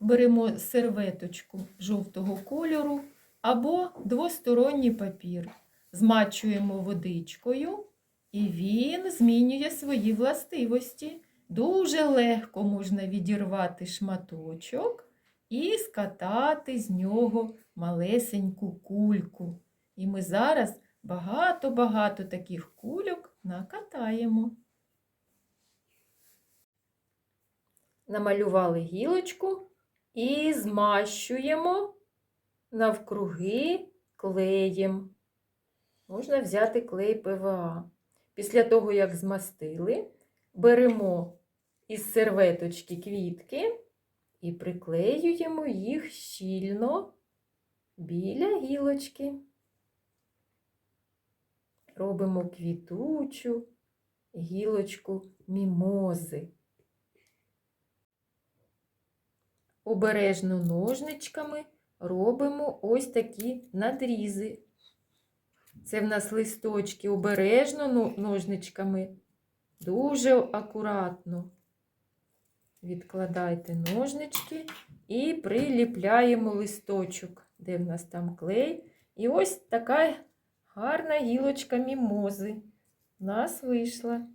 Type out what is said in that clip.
беремо серветочку жовтого кольору або двосторонній папір, змачуємо водичкою, і він змінює свої властивості. Дуже легко можна відірвати шматочок і скатати з нього малесеньку кульку. І ми зараз багато-багато таких кульок накатаємо. Намалювали гілочку і змащуємо навкруги клеєм. Можна взяти клей ПВА. Після того, як змастили, беремо із серветочки квітки і приклеюємо їх щільно біля гілочки. Робимо квітучу гілочку мімози. Обережно ножничками робимо ось такі надрізи. Це в нас листочки обережно ножничками, дуже акуратно. Відкладайте ножнички і приліпляємо листочок, де в нас там клей. І ось така гарна гілочка мімози у нас вийшла.